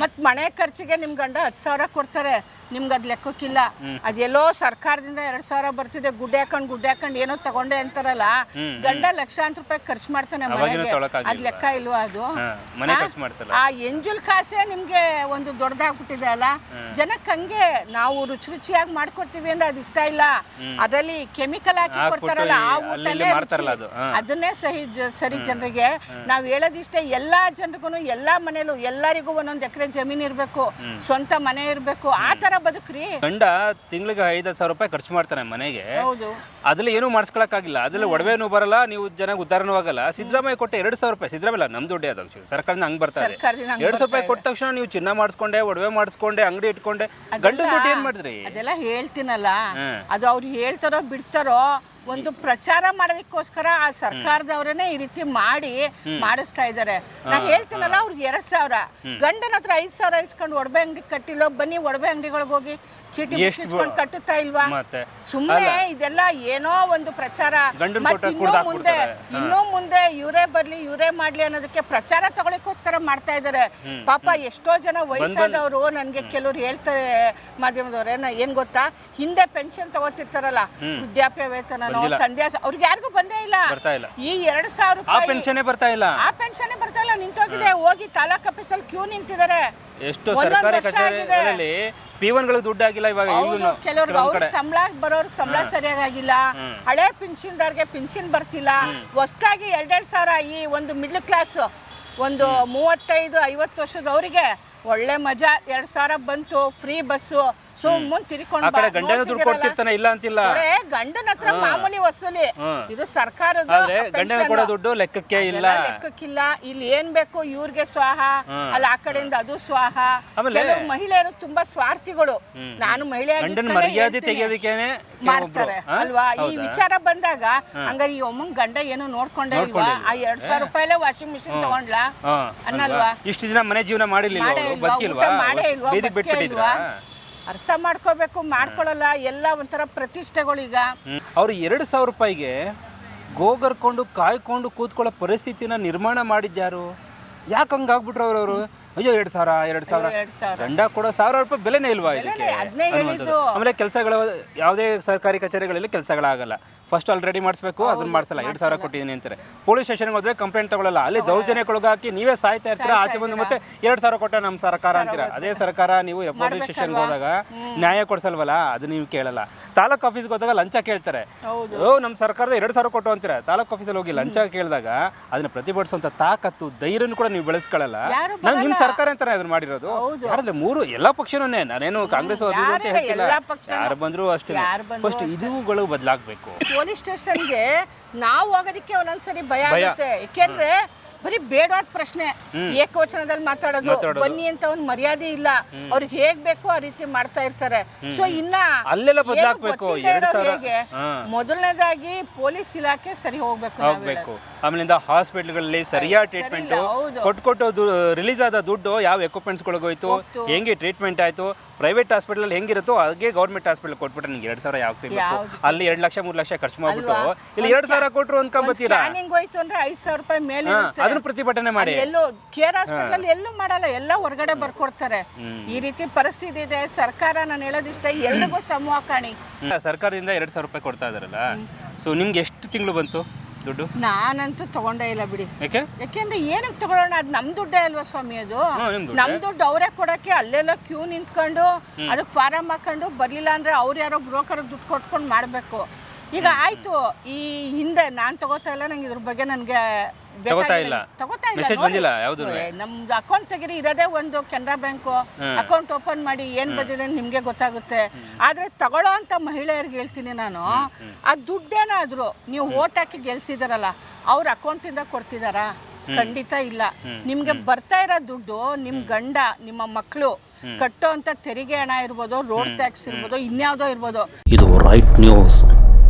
ಮತ್ ಮನೆ ಖರ್ಚಿಗೆ ನಿಮ್ ಗಂಡ ಹತ್ತು ಸಾವಿರ ಕೊಡ್ತಾರೆ. ನಿಮ್ಗೆ ಅದು ಲೆಕ್ಕಕ್ಕಿಲ್ಲ ಅದೆಲ್ಲೋ ಸರ್ಕಾರದಿಂದ ಎರಡ್ ಸಾವಿರ ಬರ್ತಿದೆ ಗುಡ್ಡೆ ಹಾಕೊಂಡು ಗುಡ್ಡೆ ಹಾಕೊಂಡು ಏನೋ ತಗೊಂಡೆ ಅಂತಾರಲ್ಲ ಗಂಡ ಲಕ್ಷಾಂತರ ರೂಪಾಯಿ ಖರ್ಚು ಮಾಡ್ತಾನೆ ಮನೆಗೆ. ಅದ್ ಲೆಕ್ಕ ಇಲ್ವಾ ಅದು? ಆ? ಎಂಜುಲ್ ಕಾಸೆ ನಿಮ್ಗೆ ಒಂದು ದೊಡ್ಡದಾಗ್ಬಿಟ್ಟಿದೆ ಅಲ್ಲ? ಜನಕ್ಕೆ ಹಂಗೆ ನಾವು ರುಚಿ ರುಚಿಯಾಗಿ ಮಾಡ್ಕೊಡ್ತೀವಿ ಅಂದ್ರೆ ಅದು ಇಷ್ಟ ಇಲ್ಲ. ಅದರಲ್ಲಿ ಕೆಮಿಕಲ್ ಹಾಕಿ ಕೊಡ್ತಾರಲ್ಲ ಆ ಊಟನೇ. ಅದನ್ನೇ ಸಹಿ ಸರಿ ಜನರಿಗೆ. ನಾವು ಹೇಳೋದಿಷ್ಟೇ ಎಲ್ಲಾ ಜನರಿಗೂ ಎಲ್ಲಾ ಮನೇಲೂ ಎಲ್ಲರಿಗೂ ಒಂದೊಂದು ಎಕರೆ ಜಮೀನ್ ಇರ್ಬೇಕು. ಸ್ವಂತ ಮನೆ ಇರ್ಬೇಕು. ಆ ತರ ಬದುಕ್ರಿ. ಗಂಡ ತಿಂಗಳಿಗೆ ಐದು ಸಾವಿರ ರೂಪಾಯಿ ಖರ್ಚು ಮಾಡ್ತಾನೆ ಮನೆಗೆ. ಹೌದು. ಅದ್ರಲ್ಲಿ ಏನೂ ಮಾಡಿಸ್ಕೊಳಕ್ಕಾಗಿಲ್ಲ. ಅದ್ರಲ್ಲಿ ಒಡವೆನೂ ಬರಲ್ಲ ನೀವು ಜನಕ್ಕೆ ಉದ್ದಾರನೂ ಆಗಲ್ಲ. ಸಿದ್ದರಾಮಯ್ಯ ಕೊಟ್ಟೆ ಎರಡು ಸಾವಿರ ರೂಪಾಯಿ. ಸಿದ್ದರಾಮಯ್ಯ ನಮ್ ದುಡ್ಡೇ ಅದು actually. ಸರ್ಕಾರದಿಂದ ಹಂಗೆ ಬರ್ತಾರೆ ಸರ್ಕಾರದಿಂದ ಹಂಗ್ ಎರಡು ಸಾವಿರ ರೂಪಾಯಿ ಕೊಟ್ಟ ತಕ್ಷಣ ನೀವು ಚಿನ್ನ ಮಾಡಿಸ್ಕೊಂಡೆ ಒಡವೆ ಮಾಡಿಸ್ಕೊಂಡೆ ಅಂಗಡಿ ಇಟ್ಕೊಂಡೆ. ಗಂಡ ದುಡ್ಡು ಏನ್ ಮಾಡಿದ್ರಿ? ಅದೆಲ್ಲ ಹೇಳ್ತೀನಲ್ಲ. ಅದು ಅವ್ರು ಹೇಳ್ತಾರೋ ಬಿಡ್ತಾರೋ ಒಂದು ಪ್ರಚಾರ ಮಾಡೋದಕ್ಕೋಸ್ಕರ ಆ ಸರ್ಕಾರದವ್ರನ್ನ ಈ ರೀತಿ ಮಾಡಿ ಮಾಡಿಸ್ತಾ ಇದ್ದಾರೆ. ನಾ ಹೇಳ್ತೀನಲ್ಲ ಅವ್ರಿಗೆ ಎರಡ್ ಸಾವಿರ. ಗಂಡನ ಹತ್ರ ಐದ್ ಸಾವಿರ ಇಸ್ಕೊಂಡು ಒಡವೆ ಅಂಗಡಿ ಕಟ್ಟಿಲ್ಲೋ ಬನ್ನಿ ಒಡವೆ ಅಂಗಡಿಗಳಿಗೆ ಹೋಗಿ ಚೀಟಿ ಇಸ್ಕೊಂಡು ಕಟ್ಟುತ್ತಾ ಇಲ್ವಾ? ಸುಮ್ಮನೆ ಇದೆಲ್ಲ ಏನೋ ಒಂದು ಪ್ರಚಾರ. ಮತ್ತ್ ಇನ್ನೂ ಮುಂದೆ. ಇನ್ನೂ ಮುಂದೆ ಇವರೇ ಬರ್ಲಿ ಇವರೇ ಮಾಡ್ಲಿ ಅನ್ನೋದಕ್ಕೆ ಪ್ರಚಾರ ತಗೊಳಕ್ಕೋಸ್ಕರ ಮಾಡ್ತಾ ಇದ್ದಾರೆ. ಪಾಪ ಎಷ್ಟೋ ಜನ ವಯಸ್ಸಾದವರು ನನ್ಗೆ ಕೆಲವ್ರು ಹೇಳ್ತಾರೆ ಮಾಧ್ಯಮದವ್ರೆ ಏನ್ ಗೊತ್ತಾ? ಹಿಂದೆ ಪೆನ್ಷನ್ ತಗೋತಿರ್ತಾರಲ್ಲ ವೃದ್ಧಾಪ್ಯ ವೇತನ ಬಂದಿಲ್ಲ. ಸಂಧ್ಯಾ ಅವ್ರಿಗೆ ಯಾರಿಗೂ ಬಂದೇ ಇಲ್ಲ. ಬರ್ತಾ ಇಲ್ಲ. ಈ ಎರಡ್ ಸಾವಿರ ಆ ರೂಪಾಯಿ ಪೆನ್ಷನ್ನೇ ಬರ್ತಾ ಇಲ್ಲ. ಆ ಪೆನ್ಷನ್ ಬರ್ತಾ ಇಲ್ಲ. ನಿಂತೋಗಿದೆ. ಹೋಗಿ ತಾಲೂಕ್ ಆಫೀಸಲ್ಲಿ ಕ್ಯೂ ನಿಂತಿದ್ದಾರೆ. ಎಷ್ಟು ಒಂದೊಂದು ಸರ್ಕಾರಿ ವರ್ಷ ಆಗಿದೆ. ಕಚೇರಿಗಳಲ್ಲಿ ಪಿ ಒನ್ಗಳಿಗೆ ದುಡ್ಡು ಆಗಿಲ್ಲ ಇವಾಗ ಇಲ್ಲೂ ಕೆಲವ್ರಿಗೆ ಅವ್ರಿಗೆ ಸಂಬಳ ಬರೋರ್ಗೆ ಸಂಬಳ ಸರಿಯಾಗಿಲ್ಲ ಹಳೆ ಪಿಂಚಿನ್ದವ್ರಿಗೆ ಪಿಂಚಿನ್ ಬರ್ತಿಲ್ಲ. ಹೊಸ್ದಾಗಿ ಎರಡೆರಡು ಸಾವಿರ ಈ ಒಂದು ಮಿಡ್ಲ್ ಕ್ಲಾಸ್ ಒಂದು ಮೂವತ್ತೈದು ಐವತ್ತು ವರ್ಷದವರಿಗೆ ಒಳ್ಳೆ ಮಜಾ. ಎರಡ್ ಸಾವಿರ ಬಂತು. ಫ್ರೀ ಬಸ್ಸು ಸುಮ್ಮನೆ ತಿರ್ಕೊಂಡು ಆ ಕಡೆ ಗಂಡನ ದುಡ್ಡು ಕೊಡ್ತಿರ್ತಾನೆ ಇಲ್ಲ ಅಂತಿಲ್ಲ. ಗಂಡನ ಹತ್ರ ಮಾಮೂಲಿ ವಸೂಲಿ ಇದು ಸರ್ಕಾರದ ಆದ್ರೆ ಗಂಡನ ಕೂಡ ದುಡ್ಡು ಲೆಕ್ಕಕ್ಕೆ ಇಲ್ಲ. ಲೆಕ್ಕಕ್ಕಿಲ್ಲ. ಇಲ್ಲಿ ಏನ್ ಬೇಕು ಇವ್ರಿಗೆ ಸ್ವಾಹ ಅಲ್ಲಿ ಆ ಕಡೆಯಿಂದ ಅದು ಸ್ವಾಹ. ಕೆಲವು ಮಹಿಳೆಯರು ತುಂಬಾ ಸ್ವಾರ್ಥಿಗಳು. ನಾನು ಮಹಿಳೆ ಗಂಡನ ಮರ್ಯಾದೆ ತೆಗೆಯೋದಕ್ಕೇನೆ ಮಾಡ್ತಾರೆ. ಅಲ್ವಾ? ಈ? ವಿಚಾರ ಬಂದಾಗ ಹಂಗಾರೆ ಈ ಒಮ್ಮನ್ ಗಂಡ ಏನು ನೋಡ್ಕೊಂಡೇ ಇಲ್ವಾ? ಆ ಎರಡ್ ಸಾವಿರ ರೂಪಾಯಿ ವಾಷಿಂಗ್ ಮಿಷಿನ್ ತಗೊಂಡ್ಲಾ? ಅನ್ನಲ್ವಾ? ಇಷ್ಟು ದಿನ ಮನೆ ಜೀವನ ಮಾಡಿರ್ಲಿಲ್ಲ ಬದುಕಿಲ್ವಾ? ಬೀದಿಗೆ ಇಲ್ವಾ? ಅರ್ಥ ಮಾಡ್ಕೋಬೇಕು ಮಾಡ್ಕೊಳಲ್ಲ ಎಲ್ಲ ಒಂಥರ ಪ್ರತಿಷ್ಠೆಗಳೀಗ ಅವ್ರು ಎರಡು ಸಾವಿರ ರೂಪಾಯಿಗೆ ಗೋಗರ್ಕೊಂಡು ಕಾಯ್ಕೊಂಡು ಕೂತ್ಕೊಳ್ಳೋ ಪರಿಸ್ಥಿತಿನ ನಿರ್ಮಾಣ ಮಾಡಿದ್ಯಾರು? ಯಾಕೆ ಹಂಗಾಗ್ಬಿಟ್ರು ಅವ್ರವರು ಅಯ್ಯೋ ಎರಡು ಸಾವಿರ ಎರಡು ಸಾವಿರ. ಗಂಡ ಕೊಡೋ ಸಾವಿರ ರೂಪಾಯಿ ಬೆಲೆನೇ ಇಲ್ವಾ ಇದಕ್ಕೆ? ಆಮೇಲೆ ಕೆಲಸಗಳು ಯಾವುದೇ ಸರ್ಕಾರಿ ಕಚೇರಿಗಳಲ್ಲಿ ಕೆಲಸಗಳಾಗಲ್ಲ. ಫಸ್ಟ್ ಅಲ್ಲಿ ರೆಡಿ ಮಾಡಿಸ್ಬೇಕು ಅದನ್ನ ಮಾಡಿಸಲ್ಲ. ಎರಡು ಸಾವಿರ ಕೊಟ್ಟಿದ್ದೀನಿ ಅಂತಾರೆ. ಪೊಲೀಸ್ ಸ್ಟೇಷನ್ಗೆ ಹೋದ್ರೆ ಕಂಪ್ಲೇಂಟ್ ತಗೊಳ್ಳಲ್ಲ ಅಲ್ಲಿ ದೌರ್ಜನ್ಯಕ್ಕೊಳಗಾಕಿ ನೀವೇ ಸಾಯ್ತಾ ಇರ್ತೀರ ಆಚೆ ಬಂದು ಮತ್ತೆ ಎರಡು ಸಾವಿರ ಕೊಟ್ಟ ನಮ್ಮ ಸರ್ಕಾರ ಅಂತೀರ? ಅದೇ ಸರ್ಕಾರ ನೀವು ಪೊಲೀಸ್ ಸ್ಟೇಷನ್ಗೆ ಹೋದಾಗ ನ್ಯಾಯ ಕೊಡ್ಸಲ್ವಲ್ಲ? ಅದು ನೀವು ಕೇಳಲ್ಲ. ತಾಲೂಕ್ ಆಫೀಸ್ಗೆ ಹೋದಾಗ ಲಂಚ ಕೇಳ್ತಾರೆ. ಓ ನಮ್ಮ ಸರ್ಕಾರದ ಎರಡು ಸಾವಿರ ಕೊಟ್ಟು ಅಂತೀರ? ತಾಲೂಕ್ ಆಫೀಸಲ್ಲಿ ಹೋಗಿ ಲಂಚ ಕೇಳಿದಾಗ ಅದನ್ನ ಪ್ರತಿಭಟಿಸುವಂತ ತಾಕತ್ತು ಧೈರ್ಯನೂ ಕೂಡ ನೀವು ಬೆಳೆಸ್ಕೊಳ್ಳಲ್ಲ. ನಾನು ನಂಗೆ ನಿಮ್ಮ ಸರ್ಕಾರ ಅಂತಾನೆ ಅದನ್ನ ಮಾಡಿರೋದು. ಯಾರಲ್ಲ ಮೂರು ಎಲ್ಲ ಪಕ್ಷನೇ ನಾನೇನು ಕಾಂಗ್ರೆಸ್ ಅದು ಅಂತ ಹೇಳ್ತಿಲ್ಲ. ಯಾರು ಬಂದ್ರು ಅಷ್ಟೇ. ಫಸ್ಟ್ ಇದುಗಳು ಬದಲಾಗಬೇಕು. ಪೊಲೀಸ್ ಸ್ಟೇಷನ್ಗೆ ನಾವು ಹೋಗೋದಕ್ಕೆ ಒಂದೊಂದ್ಸರಿ ಭಯ ಭಯ. ಆಗುತ್ತೆ ಯಾಕೆಂದ್ರೆ ಬರೀ ಬೇಡವಾದ ಪ್ರಶ್ನೆ. ಏಕವಚನದಲ್ಲಿ ಮಾತಾಡೋದು. ಬನ್ನಿ ಅಂತ ಒಂದು ಮರ್ಯಾದೆ ಇಲ್ಲ. ಅವ್ರಿಗೆ ಹೇಗ್ ಬೇಕೋ ಆ ರೀತಿ ಮಾಡ್ತಾ ಇರ್ತಾರೆ. ಸೊ ಇನ್ನ ಅಲ್ಲೆಲ್ಲ ಬದ್ಲಾಗ್ಬೇಕು. ಹೇಗೆ? ಮೊದಲನೇದಾಗಿ ಪೊಲೀಸ್ ಇಲಾಖೆ ಸರಿ ಹೋಗ್ಬೇಕು ಹೋಗ್ಬೇಕು. ಆಮೇಲಿಂದ ಹಾಸ್ಪಿಟಲ್ಗಳಲ್ಲಿ ಸರಿಯಾದ ಟ್ರೀಟ್ಮೆಂಟ್ ಇಲ್ಲ, ಕೊಟ್ಟು ಕೊಟ್ಟು ರಿಲೀಸ್ ಆದ ದುಡ್ಡು ಯಾವ ಎಕ್ವಿಪ್ಮೆಂಟ್ಸ್ ಹೋಯ್ತು ಹೆಂಗೆ ಟ್ರೀಟ್ಮೆಂಟ್ ಆಯ್ತು ಪ್ರೈವೇಟ್ ಹಾಸ್ಪಿಟಲ್ ಹೆಂಗಿರುತ್ತೋ ಹಾಗೆ ಗೌರ್ಮೆಂಟ್ ಹಾಸ್ಪಿಟಲ್ ಕೊಟ್ಬಿಟ್ರೆ ನಿಮ್ಗೆ ಎರಡು ಸಾವಿರ ಯಾವ ಬೇಕು ಅಲ್ಲಿ ಎರಡು ಲಕ್ಷ ಮೂರು ಲಕ್ಷ ಖರ್ಚು ಮಾಡ್ಬಿಟ್ಟು? ಇಲ್ಲಿ ಎರಡು ಸಾವಿರ ಕೊಟ್ರು ಅನ್ಕೊಂಬತ್ತೀರಾ ಹೋಯ್ತು ಅಂದ್ರೆ ಐದ್ ಸಾವಿರ ರೂಪಾಯಿ ಮೇಲೆ ಪ್ರತಿಭಟನೆ ಮಾಡಿ. ಎಲ್ಲೂ ಕೇರ್ ಹಾಸ್ಪಿಟಲ್ ಎಲ್ಲೂ ಮಾಡಲ್ಲ ಎಲ್ಲ ಹೊರಗಡೆ ಬರ್ಕೊಡ್ತಾರೆ. ಈ ರೀತಿ ಪರಿಸ್ಥಿತಿ ಇದೆ ಸರ್ಕಾರ ನಾನು ಹೇಳೋದಿಷ್ಟ ಎಲ್ರಿಗೂ ಸಮೂಹ ಕಾಣಿ. ಸರ್ಕಾರದಿಂದ ಎರಡು ಸಾವಿರ ರೂಪಾಯಿ ಕೊಡ್ತಾ ಇದಾರಲ್ಲ. ಸೊ ನಿಮ್ಗೆ ಎಷ್ಟು ತಿಂಗಳು ಬಂತು ದುಡ್ಡು? ನಾನಂತೂ ತಗೊಂಡೇ ಇಲ್ಲ ಬಿಡಿ. ಯಾಕೆ? ಯಾಕೆಂದ್ರೆ ಏನಕ್ಕೆ ತಗೊಳ್ಳೋಣ? ಅದು ನಮ್ ದುಡ್ಡೇ ಅಲ್ವಾ ಸ್ವಾಮಿ ಅದು? ನಮ್ ದುಡ್ಡು. ಅವರೇ ಕೊಡಕ್ಕೆ ಅಲ್ಲೆಲ್ಲ ಕ್ಯೂ ನಿಂತ್ಕೊಂಡು ಅದಕ್ಕೆ ಫಾರಂ ಹಾಕೊಂಡು ಬರ್ಲಿಲ್ಲ ಅಂದ್ರೆ ಅವ್ರು ಯಾರೋ ಬ್ರೋಕರ್ ದುಡ್ಡು ಕೊಟ್ಕೊಂಡು ಮಾಡ್ಬೇಕು. ಈಗ ಆಯ್ತು ಈ ಹಿಂದೆ ನಾನ್ ತಗೋತಾ ಇಲ್ಲ ನಂಗೆ ಇದ್ರ ಬಗ್ಗೆ ನನಗೆ ಬೇಕಾಗಿಲ್ಲ. ತಗೋತಾ ಇಲ್ಲ. ತಗೋತಾ ಇಲ್ಲ ಬಂದಿಲ್ಲ ಯಾವ್ದು ನಮ್ದು ಅಕೌಂಟ್ ತೆಗೀರಿ ಇರೋದೇ ಒಂದು ಕೆನರಾ ಬ್ಯಾಂಕು. ಅಕೌಂಟ್ ಓಪನ್ ಮಾಡಿ ಏನ್ ಬಂದಿದೆ ಅಂತ ನಿಮ್ಗೆ ಗೊತ್ತಾಗುತ್ತೆ. ಆದ್ರೆ ತಗೊಳ್ಳೋ ಅಂತ ಮಹಿಳೆಯರಿಗೆ ಹೇಳ್ತೀನಿ ನಾನು ಆ ದುಡ್ಡೇನಾದ್ರು ನೀವು ಓಟ್ ಹಾಕಿ ಗೆಲ್ಸಿದಾರಲ್ಲ ಅವ್ರ ಅಕೌಂಟಿಂದ ಕೊಡ್ತಿದಾರಾ? ಖಂಡಿತ ಇಲ್ಲ. ನಿಮ್ಗೆ ಬರ್ತಾ ಇರೋ ದುಡ್ಡು ನಿಮ್ ಗಂಡ ನಿಮ್ಮ ಮಕ್ಕಳು ಕಟ್ಟೋ ಅಂತ ತೆರಿಗೆ ಹಣ ಇರ್ಬೋದು ರೋಡ್ ಟ್ಯಾಕ್ಸ್ ಇರ್ಬೋದು ಇನ್ಯಾವುದೋ ಇರ್ಬೋದು. ಇದು ರೈಟ್ ನ್ಯೂಸ್